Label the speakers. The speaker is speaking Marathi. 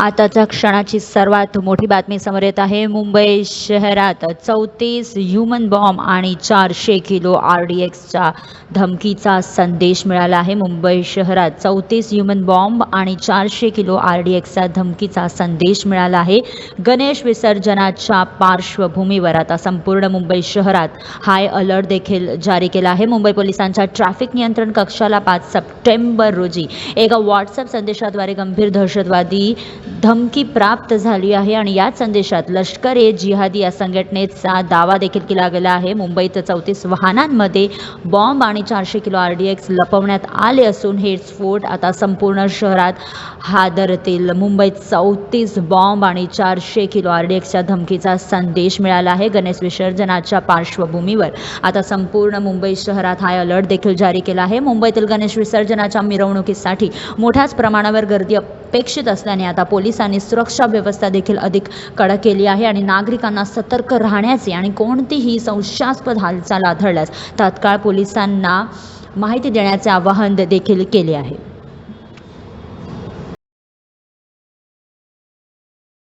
Speaker 1: आताच्या क्षणाची सर्वात मोठी बातमी समोर येत आहे. मुंबई शहरात चौतीस ह्युमन बॉम्ब आणि चारशे किलो आर डी एक्सचा धमकीचा संदेश मिळाला आहे. मुंबई शहरात चौतीस ह्युमन बॉम्ब आणि चारशे किलो आर डी एक्सचा धमकीचा संदेश मिळाला आहे. गणेश विसर्जनाच्या पार्श्वभूमीवर आता संपूर्ण मुंबई शहरात हाय अलर्ट देखील जारी केला आहे. मुंबई पोलिसांच्या ट्रॅफिक नियंत्रण कक्षाला पाच सप्टेंबर रोजी एका व्हॉट्सअप संदेशाद्वारे गंभीर दहशतवादी धमकी प्राप्त झाली आहे आणि याच संदेशात लष्कर ए जिहादी या संघटनेचा दावा देखील केला गेला आहे. मुंबईत चौतीस वाहनांमध्ये बॉम्ब आणि चारशे किलो आर डी एक्स लपवण्यात आले असून हे स्फोट आता संपूर्ण शहरात हादरतील. मुंबईत चौतीस बॉम्ब आणि चारशे किलो आर डी एक्सच्या धमकीचा संदेश मिळाला आहे. गणेश विसर्जनाच्या पार्श्वभूमीवर आता संपूर्ण मुंबई शहरात हाय अलर्ट देखील जारी केला आहे. मुंबईतील गणेश विसर्जनाच्या मिरवणुकीसाठी मोठ्याच प्रमाणावर गर्दी अपेक्षित असल्याने आता पोलिसांनी सुरक्षा व्यवस्था देखील अधिक कडक केली आहे आणि नागरिकांना सतर्क राहण्याचे आणि कोणतीही संशयास्पद हालचाल आढळल्यास तात्काळ पोलिसांना माहिती देण्याचे आवाहन देखील केले आहे.